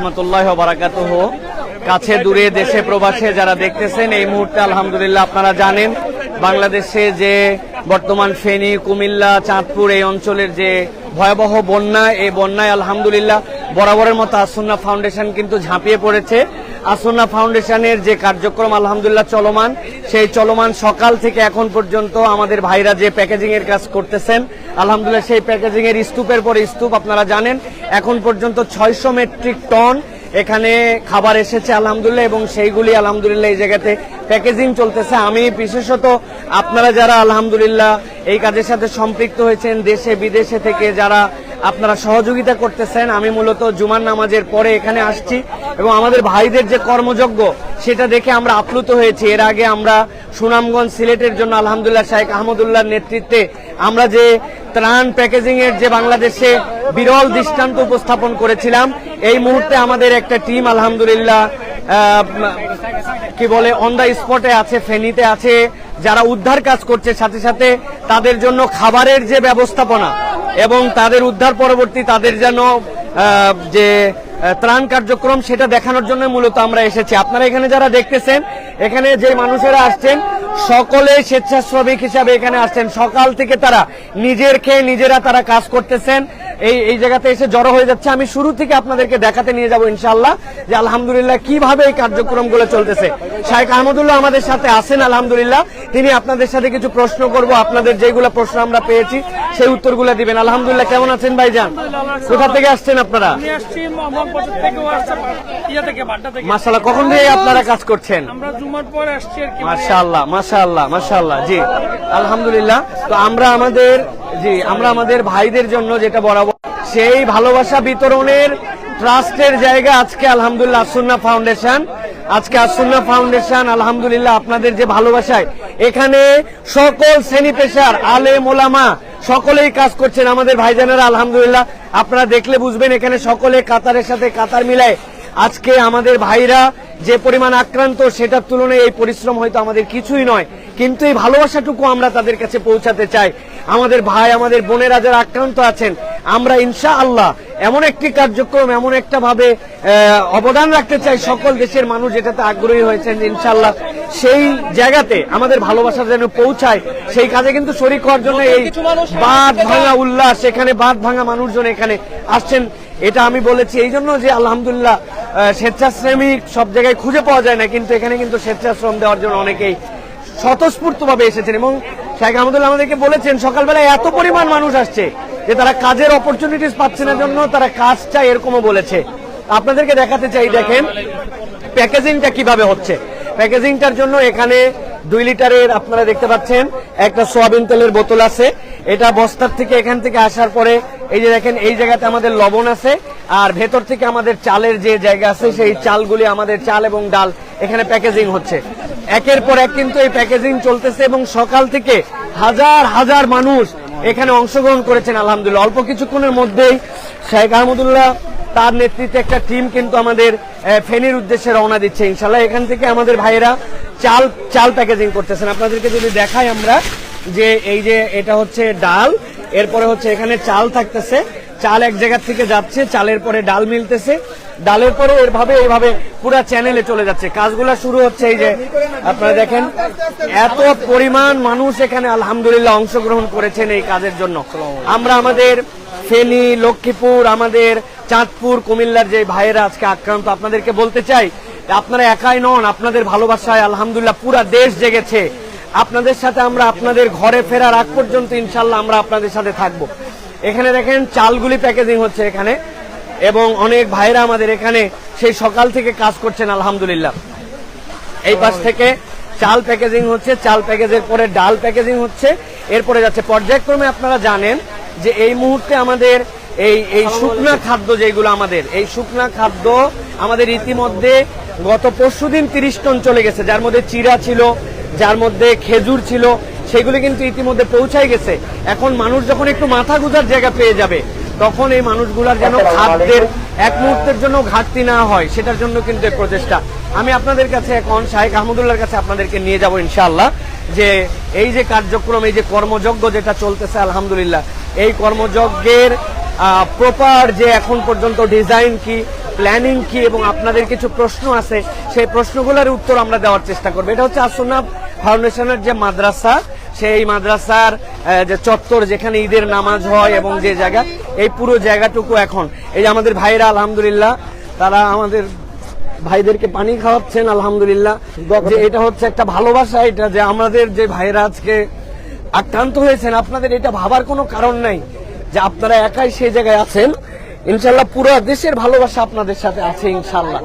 রহমতুল্লাহ বারাকাত কাছে, দূরে, দেশে, প্রবাসে যারা দেখতেছেন, এই মুহূর্তে আলহামদুলিল্লাহ আপনারা জানেন, বাংলাদেশে যে বর্তমান ফেনী, কুমিল্লা, চাঁদপুর এই অঞ্চলের যে ভয়াবহ বন্যা, এই বন্যায় আলহামদুলিল্লাহ বরাবরের মতো আসন্না ফাউন্ডেশন কিন্তু ঝাঁপিয়ে পড়েছে। আসন্না ফাউন্ডেশনের যে কার্যক্রম, আলহামদুলিল্লাহ চলমান। সেই চলমান সকাল থেকে এখন পর্যন্ত আমাদের ভাইরা যে প্যাকেজিং এর কাজ করতেছেন, আলহামদুলিল্লাহ সেই প্যাকেজিং এর স্তূপের পরে স্তূপ, আপনারা জানেন, এখন পর্যন্ত ছয়শো মেট্রিক টন এখানে খাবার এসেছে, আলহামদুলিল্লাহ, এবং সেইগুলি, আলহামদুলিল্লাহ, এই জায়গাতে প্যাকেজিং চলতেছে। আমি বিশেষত আপনারা যারা, আলহামদুলিল্লাহ, এই কাজের সাথে সম্পৃক্ত হয়েছেন, দেশে, বিদেশে থেকে যারা আপনারা সহযোগিতা করতেছেন। আমি মূলত জুমার নামাজের পরে এখানে আসছি এবং আমাদের ভাইদের যে কর্মযজ্ঞ, সেটা দেখে আমরা আপ্লুত হয়েছি। এর আগে আমরা সুনামগঞ্জ সিলেটের জন্য আলহামদুল্লাহ শাহেখ আহমদুল্লাহর নেতৃত্বে আমরা যে ত্রাণ প্যাকেজিং এর যে বাংলাদেশে বিরল দৃষ্টান্ত উপস্থাপন করেছিলাম, এই মুহূর্তে আমাদের একটা টিম আলহামদুলিল্লাহ কি বলে অন দ্য স্পটে আছে, ফেনীতে আছে, যারা উদ্ধার কাজ করছে, সাথে সাথে তাদের জন্য খাবারের যে ব্যবস্থাপনা এবং তাদের উদ্ধার পরবর্তী তাদের যেন যে ত্রাণ কার্যক্রম সেটা দেখানোর জন্য মূলত আমরা এসেছি। আপনারা এখানে যারা দেখতেছেন, এখানে যে মানুষেরা আসছেন, সকলে স্বেচ্ছাশ্রমিক হিসাবে এখানে আসছেন। সকাল থেকে তারা নিজের খেয়ে নিজেরা তারা কাজ করতেছেন। এই এই জায়গাতে এসে জড়ো হয়ে যাচ্ছে। আমি শুরু থেকে আপনাদেরকে দেখাতে নিয়ে যাব ইনশাল্লাহ যে আলহামদুলিল্লাহ কীভাবে এই কার্যক্রমগুলো চলতেছে। শাহেখ আহমদুল্লাহ আমাদের সাথে আছেন আলহামদুলিল্লাহ। তিনি আপনাদের সাথে কিছু প্রশ্ন করব। আপনাদের যেগুলো প্রশ্ন আমরা পেয়েছি সেই উত্তরগুলো দিবেন। আলহামদুলিল্লাহ কেমন আছেন ভাইজান? কোথা থেকে আসছেন আপনারা? মাসাল্লাহ কখন থেকে আপনারা কাজ করছেন? কি মাশাআল্লাহ মাশাআল্লাহ মাশাআল্লাহ জি। আলহামদুলিল্লাহ তো আমরা আমাদের জি আমরা আমাদের ভাইদের জন্য যেটা বরাবর সেই ভালোবাসা বিতরণের ট্রাস্টের জায়গা আজকে আলহামদুলিল্লাহ আসুন্না ফাউন্ডেশন। আজকে আসুন্না ফাউন্ডেশন, আলহামদুলিল্লাহ আপনাদের যে ভালোবাসায়। এখানে সকল শ্রেণি পেশার আলে মোলামা সকলেই কাজ করছেন। আমাদের ভাইজানেরা, আলহামদুলিল্লাহ, আপনারা দেখলে বুঝবেন এখানে সকলে কাতারের সাথে কাতার মিলায়। আজকে আমাদের ভাইরা যে পরিমাণ আক্রান্ত সেটার তুলনায় এই পরিশ্রম হয়তো আমাদের কিছুই নয়। কিন্তু এই ভালোবাসাটুকু আমরা তাদের কাছে পৌঁছাতে চাই। আমাদের ভাই আমাদের বোনেরা যারা আক্রান্ত আছেন আমরা ইনশা আল্লাহ এমন একটি কার্যক্রম এমন একটা ভাবে অবদান রাখতে চাই সকল দেশের মানুষ যেটাতে আগ্রহী হয়েছেন ইনশাআল্লাহ সেই জায়গাতে আমাদের ভালোবাসা যেন পৌঁছায়। সেই কাজে কিন্তু শরিক হওয়ার জন্য এই বাদ ভাঙা উল্লাস এখানে বাদ ভাঙা মানুষজন এখানে আসছেন এটা আমি বলেছি। এই জন্য যে আলহামদুলিল্লাহ স্বেচ্ছাশ্রমিক সব জায়গায় খুঁজে পাওয়া যায় না, কিন্তু এখানে কিন্তু স্বেচ্ছাশ্রম দেওয়ার জন্য অনেকেই স্বতঃস্ফূর্ত ভাবে এসেছেন এবং শেখ আহমদুল্লাহ আমাদেরকে বলেছেন, সকালবেলায় এত পরিমাণ মানুষ আসছে যে তারা কাজের অপরচুনিটিস পাচ্ছে না জন্য তারা কাজ চায় এরকমও বলেছে। আপনাদেরকে দেখাতে চাই, দেখেন প্যাকেজিংটা কীভাবে হচ্ছে। প্যাকেজিংটার জন্য এখানে দুই লিটারের আপনারা দেখতে পাচ্ছেন, একটা সোয়াবিন তেলের বোতল আছে। এটা বস্তার থেকে এখান থেকে আসার পরে, এই যে দেখেন, এই জায়গাতে আমাদের লবণ আছে। আর ভেতর থেকে আমাদের চালের যে জায়গা আছে, সেই চালগুলি আমাদের চাল এবং ডাল এখানে প্যাকেজিং হচ্ছে। একের পর এক কিন্তু এই প্যাকেজিং চলতেছে এবং সকাল থেকে হাজার হাজার মানুষ এখানে অংশগ্রহণ করেছেন, আলহামদুলিল্লাহ। অল্প কিছুক্ষণের মধ্যেই শেখ আহমদুল্লাহ তার নেতৃত্বে একটা টিম কিন্তু আমাদের ফেনীর উদ্দেশ্যে রওনা দিচ্ছে। ইনশাল্লাহ এখান থেকে আমাদের ভাইরা চাল চাল প্যাকেজিং করতেছেন। আপনাদেরকে যদি দেখাই আমরা যে এই যে এটা হচ্ছে ডাল, এরপরে হচ্ছে এখানে চাল থাকতেছে। চাল এক জায়গা থেকে যাচ্ছে, চালের পরে ডাল মিলতেছে। ডালের পরে এরভাবে এইভাবে পুরা চ্যানেলে চলে যাচ্ছে। কাজগুলো শুরু হচ্ছে এই যে, আপনারা দেখেন, এত পরিমাণ মানুষ এখানে আলহামদুলিল্লাহ অংশগ্রহণ করেছেন এই কাজের জন্য। আমরা আমাদের ফেনী, লক্ষ্মীপুর, আমাদের চাঁদপুর, কুমিল্লার যে ভাইয়েরা আজকে আক্রান্ত, আপনাদেরকে বলতে চাই, আপনারা একাই নন, আপনাদের ভালোবাসায় আলহামদুলিল্লাহ পুরা দেশ জেগেছে। আপনাদের সাথে আমরা আপনাদের ঘরে ফেরার আগ পর্যন্ত ইনশাল্লাহ আমরা আপনাদের সাথে থাকব। এখানে দেখেন চালগুলি প্যাকেজিং হচ্ছে এখানে এবং অনেক ভাইরা আমাদের এখানে সেই সকাল থেকে কাজ করছেন আলহামদুলিল্লাহ। এই পাশ থেকে চাল প্যাকেজিং হচ্ছে চাল প্যাকেজের পরে ডাল প্যাকেজিং হচ্ছে। এরপরে যাচ্ছে পর্যায়ক্রমে আপনারা জানেন যে এই মুহূর্তে আমাদের এই এই শুকনা খাদ্য যেগুলো আমাদের এই শুকনা খাদ্য আমাদের ইতিমধ্যে গত পরশুদিন তিরিশ টন চলে গেছে। যার মধ্যে চিরা ছিল যার মধ্যে খেজুর ছিল সেগুলি কিন্তু ইতিমধ্যে পৌঁছাই গেছে। এখন মানুষ যখন একটু মাথা গুজার জায়গা পেয়ে যাবে তখন এই মানুষগুলার যেন খাদ্যের এক মুহূর্তের জন্য ঘাটতি না হয় সেটার জন্য কিন্তু এই প্রচেষ্টা। আমি আপনাদের কাছে এখন শাহেখ আহমদুল্লাহর কাছে আপনাদেরকে নিয়ে যাব ইনশাআল্লাহ যে এই যে কার্যক্রম এই যে কর্মযজ্ঞ যেটা চলতেছে আলহামদুলিল্লাহ এই কর্মযজ্ঞের প্রপার যে এখন পর্যন্ত ডিজাইন কি প্ল্যানিং কি এবং আপনাদের কিছু প্রশ্ন আছে সেই প্রশ্নগুলোর উত্তর আমরা দেওয়ার চেষ্টা করব। এটা হচ্ছে আসন্না ফাউন্ডেশনের যে মাদ্রাসা সেই মাদ্রাসার যে চত্বর যেখানে ঈদের নামাজ হয় এবং যে জায়গা, এই পুরো জায়গাটুকু এখন। এই যে আমাদের ভাইরা, আলহামদুলিল্লাহ, তারা আমাদের ভাইদেরকে পানি খাওয়াচ্ছেন, আলহামদুলিল্লাহ। যে এটা হচ্ছে একটা ভালোবাসা, এটা যে আমাদের যে ভাইরা আজকে আক্রান্ত হয়েছেন, আপনাদের এটা ভাবার কোনো কারণ নাই যে আপনারা একাই সেই জায়গায় আছেন। ইনশাল্লাহ পুরো দেশের ভালোবাসা আপনাদের সাথে আছে ইনশাল্লাহ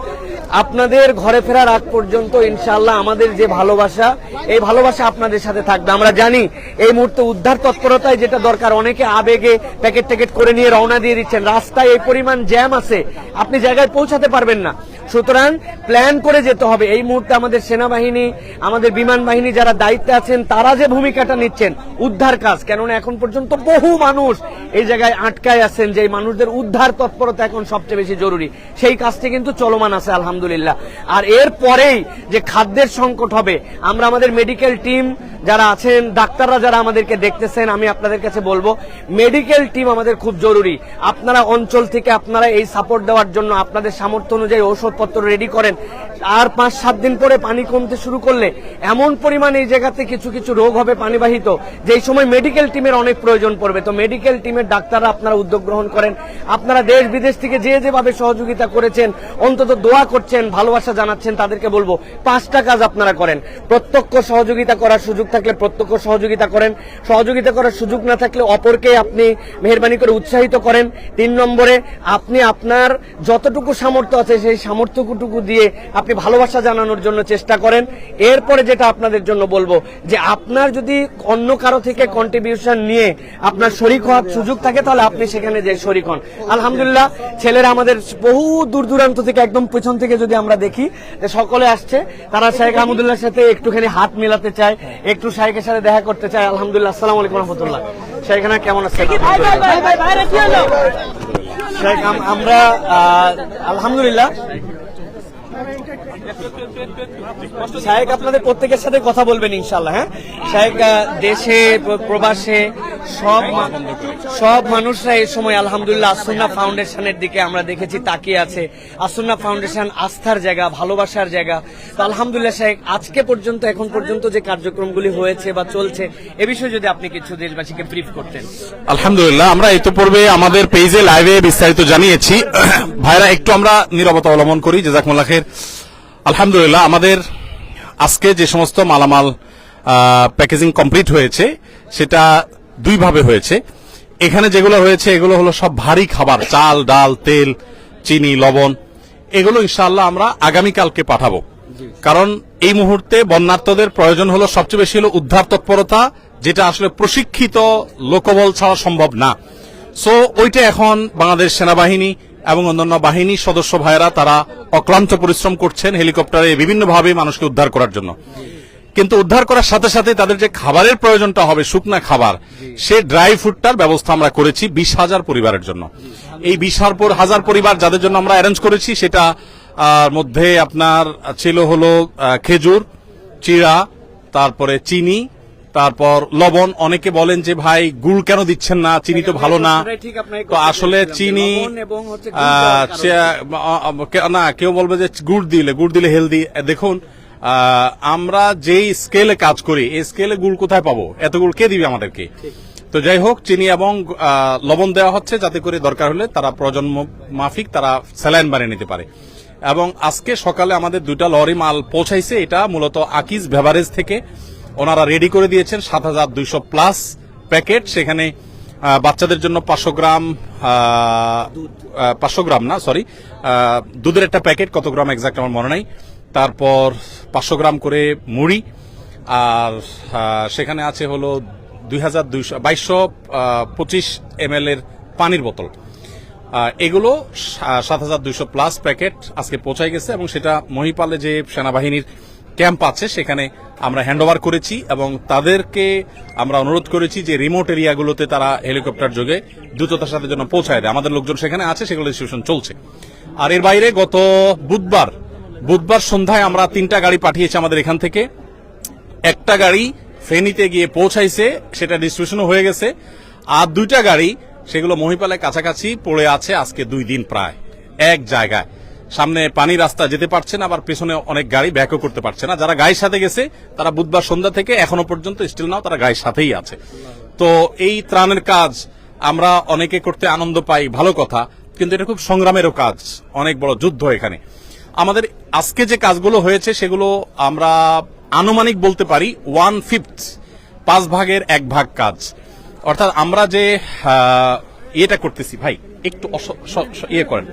আপনাদের ঘরে ফেরার আগ পর্যন্ত ইনশাল্লাহ আমাদের যে ভালোবাসা, এই ভালোবাসা আপনাদের সাথে থাকবে। আমরা জানি এই মুহূর্তে উদ্ধার তৎপরতায় যেটা দরকার, অনেকে আবেগে প্যাকেট ট্যাকেট করে নিয়ে রওনা দিয়ে দিচ্ছেন। রাস্তায় এই পরিমাণ জ্যাম আছে, আপনি জায়গায় পৌঁছাতে পারবেন না। সুতরাং প্ল্যান করে যেতে হবে। এই মুহূর্তে আমাদের সেনাবাহিনী, আমাদের বিমান বাহিনী যারা দায়িত্বে আছেন, তারা যে ভূমিকাটা নিচ্ছেন, উদ্ধার কাজ। কেননা এখন পর্যন্ত বহু মানুষ এই জায়গায় আটকায় আছেন যে মানুষদের উদ্ধার তৎপরতা এখন সবচেয়ে বেশি জরুরি। সেই কাজটি কিন্তু চলমান আছে, আলহামদুলিল্লাহ। আর এর পরেই যে খাদ্যের সংকট হবে, আমরা আমাদের মেডিকেল টিম যারা আছেন, ডাক্তাররা যারা আমাদেরকে দেখতেছেন, আমি আপনাদের কাছে বলব মেডিকেল টিম আমাদের খুব জরুরি। আপনারা অঞ্চল থেকে আপনারা এই সাপোর্ট দেওয়ার জন্য আপনাদের সামর্থ্য অনুযায়ী ওষুধপত্র রেডি করেন। আর পাঁচ, সাত দিন পরে পানি কমতে শুরু করলে এমন পরিমাণ এই জায়গাতে কিছু কিছু রোগ হবে পানিবাহিত, যেই সময় মেডিকেল টিমের অনেক প্রয়োজন পড়বে। তো মেডিকেল টিমের ডাক্তাররা আপনারা উদ্যোগ গ্রহণ করেন। আপনারা দেশ, বিদেশ থেকে যে যেভাবে সহযোগিতা করেছেন, অন্তত দোয়া করছেন, ভালোবাসা জানাচ্ছেন, তাদেরকে বলব, পাঁচটা কাজ আপনারা করেন। প্রত্যক্ষ সহযোগিতা করার সুযোগ থাকলে প্রত্যক্ষ সহযোগিতা করেন। সহযোগিতা করার সুযোগ না থাকলে অপরকে আপনি মেহরবানি করে উৎসাহিত করেন। তিন নম্বরে, আপনি আপনার যতটুকু সামর্থ্য আছে, সেই সামর্থ্যটুকু দিয়ে আপনি ভালোবাসা জানানোর জন্য চেষ্টা করেন এরপরে যেটা আপনাদের জন্য বলব যে আপনার যদি অন্য কারও থেকে কন্ট্রিবিউশন নিয়ে আপনার শরিক হওয়ার সুযোগ থাকে তাহলে আপনি সেখানে যে শরিক হন আলহামদুলিল্লাহ ছেলেরা আমাদের বহু দূর দূরান্ত থেকে একদম পেছন থেকে যদি আমরা দেখি যে সকলে আসছে তারা শাহেখ আহমদুল্লাহর সাথে একটুখানি হাত মেলাতে চায় একটু শাহেখের সাথে দেখা করতে চায় আলহামদুলিল্লাহ আসসালামু আলাইকুম রহমতুল্লাহ শাহেখানা কেমন আছে আমরা আলহামদুলিল্লাহ শাহেক আপনাদের প্রত্যেকের সাথে কথা বলবেন ইনশাল্লাহ হ্যাঁ? শাহেক দেশে প্র- প্রবাসে সব সব মানুষরা এই সময়, আলহামদুলিল্লাহ, আসন্না ফাউন্ডেশনের দিকে আমরা দেখেছি, তাকিয়ে আছে। আসন্না ফাউন্ডেশন আস্থার জায়গা, ভালোবাসার জায়গা। তো আলহামদুলিল্লাহ সাহেব আজকে পর্যন্ত, এখন পর্যন্ত যে কার্যক্রমগুলি হয়েছে বা চলছে, এ বিষয়ে যদি আপনি কিছু দেশবাসীকে ব্রিফ করতেন। আলহামদুলিল্লাহ, আমরা ইতিপূর্বে আমাদের পেজে লাইভে বিস্তারিত জানিয়েছি। ভাইরা, একটু আমরা নিরবতা অবলম্বন করি, জেজাকমুল্লাহ খের আলহামদুলিল্লাহ, আমাদের আজকে যে সমস্ত মালামাল প্যাকেজিং কমপ্লিট হয়েছে, সেটা দুইভাবে হয়েছে। এখানে যেগুলো হয়েছে এগুলো হলো সব ভারী খাবার। চাল ডাল তেল চিনি লবণ। এগুলো ইনশাআল্লাহ আমরা আগামীকালকে পাঠাবো। কারণ এই মুহূর্তে বন্যার্থদের প্রয়োজন হলো সবচেয়ে বেশি হলো উদ্ধার তৎপরতা যেটা আসলে প্রশিক্ষিত লোকবল ছাড়া সম্ভব না। সো ওইটা এখন বাংলাদেশ সেনাবাহিনী এবং অন্যান্য বাহিনীর সদস্য ভাইয়েরা তারা অক্লান্ত পরিশ্রম করছেন হেলিকপ্টারে বিভিন্নভাবে মানুষকে উদ্ধার করার জন্য। কিন্তু উদ্ধার করার সাথে সাথে তাদের যে খাবারের প্রয়োজনটা হবে শুকনা খাবার সে ড্রাই ফুডটার ব্যবস্থা আমরা করেছি বিশ হাজার পরিবারের জন্য। এই বিশ হাজার পরিবার যাদের জন্য আমরা অ্যারেঞ্জ করেছি সেটা মধ্যে আপনার ছিল হলো খেজুর চিড়া তারপরে চিনি তারপর লবণ। অনেকে বলেন যে ভাই গুড় কেন দিচ্ছেন না? চিনি তো ভালো না। তো আসলে চিনি না কেউ বলবে যে গুড় দিলে গুড় দিলে হেলদি দেখুন আমরা যেই স্কেলে কাজ করি এই স্কেলে গুড় কোথায় পাবো? এত গুড় কে দিবে আমাদেরকে? তো যাই হোক চিনি এবং লবণ দেওয়া হচ্ছে যাতে করে দরকার হলে তারা প্রজন্ম মাফিক তারা স্যালাইন বানিয়ে নিতে পারে। এবং আজকে সকালে আমাদের দুইটা লরি মাল পৌঁছাইছে এটা মূলত আকিজ বেভারেজ থেকে। ওনারা রেডি করে দিয়েছেন সাত হাজার দুইশো প্লাস প্যাকেট সেখানে বাচ্চাদের জন্য পাঁচশো গ্রাম পাঁচশো গ্রাম না সরি দুধের একটা প্যাকেট কত গ্রাম এক্সাক্ট আমার মনে নাই। তারপর পাঁচশো গ্রাম করে মুড়ি, আর সেখানে আছে হলো দুই হাজার দুইশো, বাইশশো পঁচিশ এর পানির বোতল। এগুলো সাত হাজার দুইশো প্লাস প্যাকেট আজকে পৌঁছায় গেছে এবং সেটা মহিপালে যে সেনাবাহিনীর ক্যাম্প আছে সেখানে আমরা হ্যান্ডওভার করেছি এবং তাদেরকে আমরা অনুরোধ করেছি যে রিমোট এরিয়াগুলোতে তারা হেলিকপ্টার যোগে দ্রুততার সাথে যেন পৌঁছায় দেয়। আমাদের লোকজন সেখানে আছে, সেগুলো ডিস্ট্রিবিউশন চলছে। আর এর বাইরে গত বুধবার বুধবার সন্ধ্যায় আমরা তিনটা গাড়ি পাঠিয়েছি আমাদের এখান থেকে। একটা গাড়ি ফেনীতে গিয়ে পৌঁছাইছে, সেটা ডিস্ট্রিবিউশনও হয়ে গেছে। আর দুইটা গাড়ি, সেগুলো মহিপালের কাছাকাছি পড়ে আছে আজকে দুই দিন প্রায়, এক জায়গায়। সামনে পানি রাস্তা যেতে পারছে না, আবার পেছনে অনেক গাড়ি ব্যাকও করতে পারছে না। যারা গাড়ির সাথে গেছে, তারা বুধবার সন্ধ্যা থেকে এখনও পর্যন্ত স্টিল নাও, তারা গাড়ির সাথেই আছে। তো এই ত্রাণের কাজ আমরা অনেকে করতে আনন্দ পাই, ভালো কথা, কিন্তু এটা খুব সংগ্রামেরও কাজ, অনেক বড় যুদ্ধ এখানে। আমাদের আজকে যে কাজগুলো হয়েছে সেগুলো আমরা আনুমানিক বলতে পারি ওয়ান ফিফথ পাঁচ ভাগের এক ভাগ কাজ। অর্থাৎ আমরা যে ইয়েটা করতেছি ভাই একটু ইয়ে করেন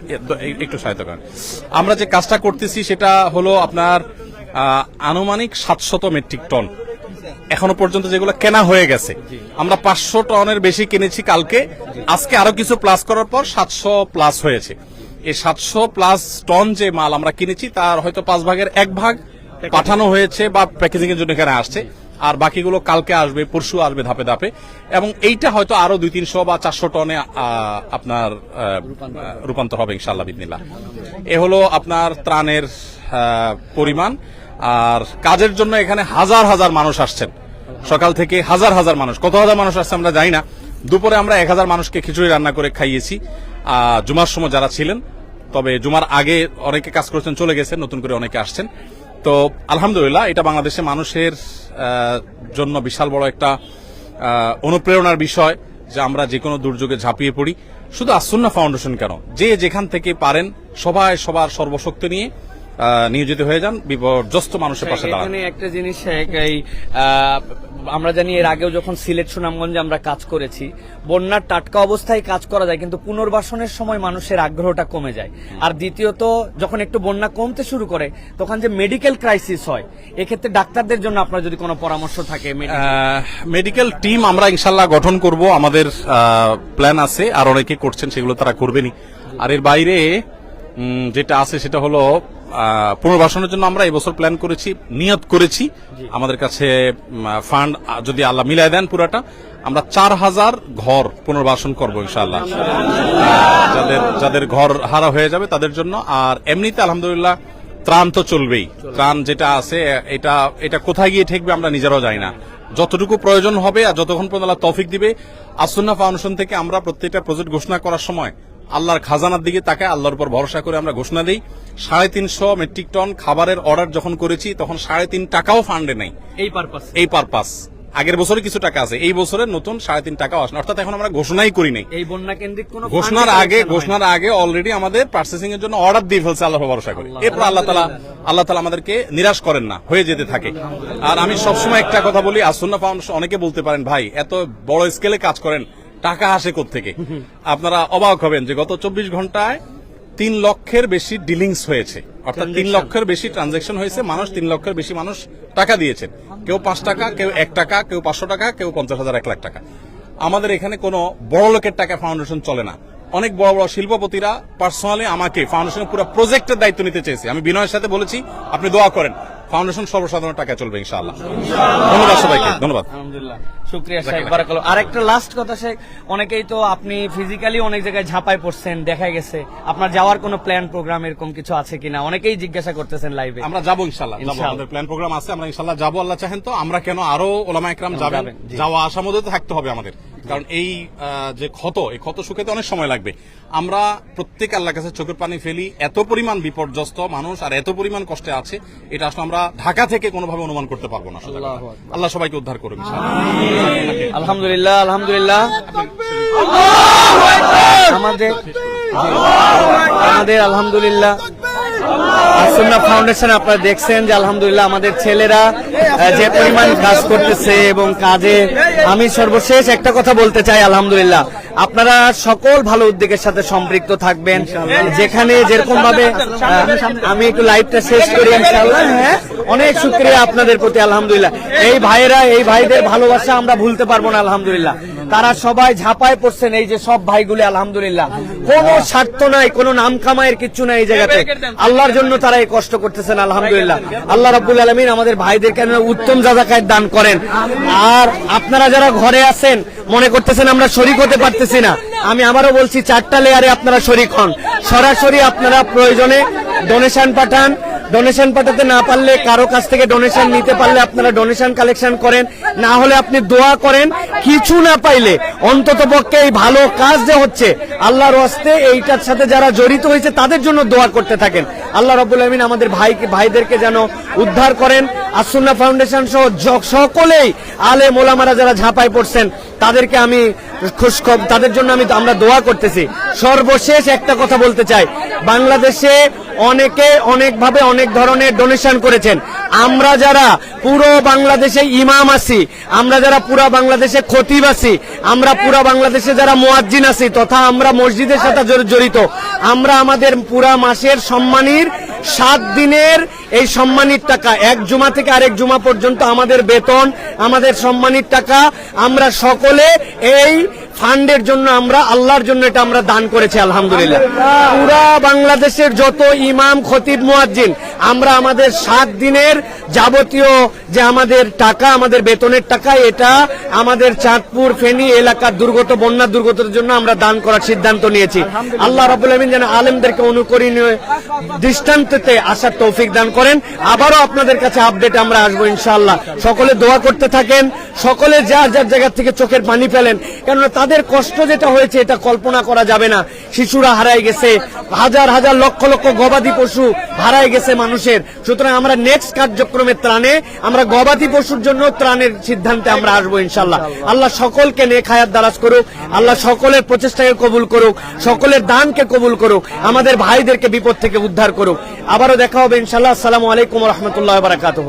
একটু সহায়তা করেন। আমরা যে কাজটা করতেছি সেটা হলো আপনার আনুমানিক সাতশত মেট্রিক টন। এখনও পর্যন্ত যেগুলো কেনা হয়ে গেছে। আমরা পাঁচশো টনের বেশি কিনেছি কালকে। আজকে আরও কিছু প্লাস করার পর সাতশো প্লাস হয়েছে। এই সাতশো প্লাস টন যে মাল আমরা কিনেছি, তার হয়তো পাঁচ ভাগের এক ভাগ পাঠানো হয়েছে বা প্যাকেজিং এর জন্য এখানে আসছে। আর বাকিগুলো কালকে আসবে, পরশু আসবে ধাপে ধাপে। এবং এইটা হয়তো আরও দুই, তিনশো বা চারশো টনে আপনার রূপান্তর হবে ইনশাল্লাহ বিদিনিল্লাহ এ হলো আপনার ত্রাণের পরিমাণ। আর কাজের জন্য এখানে হাজার হাজার মানুষ আসছেন। সকাল থেকে হাজার হাজার মানুষ। কত হাজার মানুষ আসছে আমরা জানি না। দুপুরে আমরা এক হাজার মানুষকে খিচুড়ি রান্না করে খাইয়েছি। জুমার সময় যারা ছিলেন, তবে জুমার আগে অনেকে কাজ করেছেন, চলে গেছেন, নতুন করে অনেকে আসছেন। তো, আলহামদুলিল্লাহ, এটা বাংলাদেশে মানুষের জন্য বিশাল বড় একটা অনুপ্রেরণার বিষয় যে আমরা যে কোনো দুর্যোগে ঝাঁপিয়ে পড়ি। শুধু আসুন্না ফাউন্ডেশন কেন? যে যেখান থেকে পারেন, সবাই সবার সর্বশক্তি নিয়ে নিয়োজিত হয়ে যান বিপর্যস্ত মানুষের পাশে দাঁড়ান। একটা জিনিস এই আমরা জানি এর আগেও যখন সিলেট সুনামগঞ্জে আমরা কাজ করেছি বন্যার টাটকা অবস্থায় কাজ করা যায় কিন্তু পুনর্বাসনের সময় মানুষের আগ্রহটা কমে যায়। আর দ্বিতীয়ত যখন একটু বন্যা কমতে শুরু করে তখন যে মেডিকেল ক্রাইসিস হয় এক্ষেত্রে ডাক্তারদের জন্য আপনার যদি কোনো পরামর্শ থাকে মেডিকেল টিম আমরা ইনশাল্লাহ গঠন করব আমাদের প্ল্যান আছে আর অনেকে করছেন সেগুলো তারা করবেনই। আর এর বাইরে যেটা আছে সেটা হলো পুনর্বাসনের জন্য আমরা এবছর প্ল্যান করেছি নিয়ত করেছি। আমাদের কাছে ফান্ড যদি আল্লাহ মিলাই দেন পুরাটা আমরা চার হাজার ঘর পুনর্বাসন করব ইনশাল্লাহ যাদের যাদের ঘর হারা হয়ে যাবে তাদের জন্য। আর এমনিতে আলহামদুলিল্লাহ ত্রাণ তো চলবেই। ত্রাণ যেটা আছে এটা এটা কোথায় গিয়ে ঠেকবে আমরা নিজেরাও জানি না। যতটুকু প্রয়োজন হবে আর যতক্ষণ পর্যন্ত তৌফিক দিবে আসুন্না ফাউন্ডেশন থেকে আমরা প্রত্যেকটা প্রজেক্ট ঘোষণা করার সময় আল্লাহর খাজানার দিকে তাকায় আল্লাহর উপর ভরসা করে আমরা ঘোষণা দিই সাড়ে তিনশো মেট্রিক টন খাবারের অর্ডার যখন করেছি তখন সাড়ে তিন টাকাও ফান্ডে নেই। এই পারপাস এই পারপাস আগের বছরে কিছু টাকা আছে এই বছরের নতুন সাড়ে তিন টাকাও আসে অর্থাৎ এখন আমরা ঘোষণাই করি নাই। এই বন্যা কেন্দ্রিক কোনো ঘোষণার আগে। ঘোষণার আগে অলরেডি আমাদের পার্সেসিং এর জন্য অর্ডার দিয়ে ফেলছে আল্লাহ ভরসা করে। এরপর আল্লাহ তালা আল্লাহ তালা আমাদেরকে নিরাশ করেন না হয়ে যেতে থাকে। আর আমি সবসময় একটা কথা বলি আসন্না ফাউন্ডেশন অনেকে বলতে পারেন ভাই এত বড় স্কেলে কাজ করেন টাকা আসে থেকে আপনারা অবাক হবেন যে গত চব্বিশ ঘন্টায় তিন লক্ষের বেশি ডিলিংস হয়েছে। অর্থাৎ তিন লক্ষের বেশি ট্রানজেকশন হয়েছে মানুষ তিন লক্ষের বেশি মানুষ টাকা দিয়েছেন। কেউ পাঁচ টাকা কেউ এক টাকা কেউ পাঁচশো টাকা কেউ পঞ্চাশ হাজার এক লাখ টাকা। আমাদের এখানে কোনো বড় লোকের টাকা ফাউন্ডেশন চলে না। অনেক বড় বড় শিল্পপতিরা পার্সোনালি আমাকে ফাউন্ডেশনের পুরো প্রজেক্টের দায়িত্ব নিতে চেয়েছে। আমি বিনয়ের সাথে বলেছি আপনি দোয়া করেন। ফাউন্ডেশন সর্বসাধারণ টাকা চলবে ইনশাআল্লাহ। ধন্যবাদ সবাইকে ধন্যবাদ। আলহামদুলিল্লাহ। শুক্রিয়া শেখ একটা লাস্ট কথা শেখ অনেকেই তো আপনি ফিজিক্যালি অনেক জায়গায় ঝাঁপায় পড়ছেন দেখা গেছে। আপনার যাওয়ার কোনো প্ল্যান প্রোগ্রাম এরকম কিছু আছে কিনা? অনেকেই জিজ্ঞাসা করতেছেন লাইভে আমরা যাব ইনশাল্লাহ আমাদের প্ল্যান প্রোগ্রাম আছে আমরা ইনশাল্লাহ যাব আল্লাহ চাহেন তো। আমরা কেন আরও ওলামা একরাম যাবেন? যাওয়া মধ্যে থাকতে হবে আমাদের। কারণ এই যে ক্ষত এই ক্ষত শুকাতে অনেক সময় লাগবে। আমরা প্রত্যেক আল্লাহ কাছে চোখের পানি ফেলি এত পরিমাণ বিপর্যস্ত মানুষ আর এত পরিমাণ কষ্টে আছে এটা আসলে আমরা ঢাকা থেকে কোনোভাবে অনুমান করতে পারব না আল্লাহ সবাইকে উদ্ধার করুন ইনশাআল্লাহ। আলহামদুলিল্লাহ আলহামদুলিল্লাহ। আমাদের আমাদের আলহামদুলিল্লাহ। ফাউন্ডেশন আপনারা দেখছেন যে আলহামদুলিল্লাহ আমাদের ছেলেরা যে পরিমাণ কাজ করতেছে এবং কাজে আমি সর্বশেষ একটা কথা বলতে চাই, আলহামদুলিল্লাহ। আপনারা সকল ভালো উদ্যোগের সাথে সম্পৃক্ত থাকবেন। যেখানে যেরকম ভাবে আমি একটু লাইভটা শেষ করি ইনশাআল্লাহ হ্যাঁ? অনেক শুক্রিয়া আপনাদের প্রতি আলহামদুলিল্লাহ। এই ভাইয়েরা এই ভাইদের ভালোবাসা আমরা ভুলতে পারব না আলহামদুলিল্লাহ। তারা সবাই ঝাঁপায় পড়ছেন, এই যে সব ভাইগুলি, আলহামদুলিল্লাহ। কোনো স্বার্থ নাই, কোন নাম কামায়ের কিচ্ছু নাই এই জায়গাতে। আল্লাহর জন্য তারা এই কষ্ট করতেছেন, আলহামদুলিল্লাহ। আল্লাহ রাব্বুল আলমিন আমাদের ভাইদের কেন উত্তম জাজাকায় দান করেন। আর আপনারা যারা ঘরে আছেন, মনে করতেছেন আমরা শরিক হতে পারতেছি না। আমি আবারও বলছি, চারটা লেয়ারে আপনারা শরিক হন। সরাসরি আপনারা প্রয়োজনে ডোনেশন পাঠান ডোনেশন পাঠাতে না পারলে, কারও কাছ থেকে ডোনেশন নিতে পারলে আপনারা ডোনেশন কালেকশন করেন। না হলে আপনি দোয়া করেন, কিছু না পাইলে, অন্তত পক্ষে এই ভালো কাজ যে হচ্ছে, আল্লাহর হস্তে এইটার সাথে যারা জড়িত হয়েছে, তাদের জন্য দোয়া করতে থাকেন। আল্লাহ রবুল আলমিন আমাদের ভাইকে ভাইদেরকে যেন উদ্ধার করেন। আসুন্না ফাউন্ডেশন সহ সকলেই আলে মোলামারা যারা ঝাঁপাই পড়ছেন, তাদেরকে আমি খুশ তাদের জন্য আমি আমরা দোয়া করতেছি। সর্বশেষ একটা কথা বলতে চাই। বাংলাদেশে অনেকে অনেকভাবে অনেক ধরনের ডোনেশন করেছেন। আমরা যারা পুরো বাংলাদেশে ইমাম আছি, আমরা যারা পুরো বাংলাদেশে খতিব আছি, আমরা পুরো বাংলাদেশে যারা মোয়াজ্জিন আছি, তথা আমরা মসজিদের সাথে জড়- জড়িত, আমরা আমাদের পুরা মাসের সম্মানীর সাত দিনের এই সম্মানির টাকা, এক জুমা থেকে আরেক জুমা পর্যন্ত আমাদের বেতন, আমাদের সম্মানির টাকা, আমরা সকলে এই ফান্ডের জন্য আমরা আল্লাহর জন্য এটা আমরা দান করেছি আলহামদুলিল্লাহ। পুরা বাংলাদেশের যত ইমাম খতিব মুয়াজ্জিন আমরা আমাদের সাত দিনের যাবতীয় যে আমাদের টাকা আমাদের বেতনের টাকা এটা আমাদের চাঁদপুর ফেনী এলাকার দুর্গত বন্যা দুর্গতের জন্য আমরা দান করার সিদ্ধান্ত নিয়েছি। আল্লাহ রাবুল আলমিন যেন আলেমদেরকে অনুকরণীয় দৃষ্টান্ততে আসার তৌফিক দান করেন। আবারও আপনাদের কাছে আপডেট আমরা আসব ইনশাআল্লাহ। সকলে দোয়া করতে থাকেন। সকলে যার যার জায়গা থেকে চোখের পানি ফেলেন। কেননা তাদের কষ্ট যেটা হয়েছে, এটা কল্পনা করা যাবে না। শিশুরা হারাই গেছে। হাজার হাজার, লক্ষ লক্ষ গবাদি পশু হারাই গেছে মানুষের। সুতরাং আমরা নেক্সট কার্যক্রমের ত্রাণে, আমরা গবাদি পশুর জন্য ত্রাণের সিদ্ধান্তে আমরা আসব ইনশাল্লাহ। আল্লাহ সকলকে নেক হায়াত দারাজ করুক। আল্লাহ সকলের প্রচেষ্টাকে কবুল করুক। সকলের দানকে কবুল করুক। আমাদের ভাইদেরকে বিপদ থেকে উদ্ধার করুক। আবারও দেখা হবে ইনশাল্লাহ। আসসালামু আলাইকুম রহমতুল্লাহ বারাকাতুহ।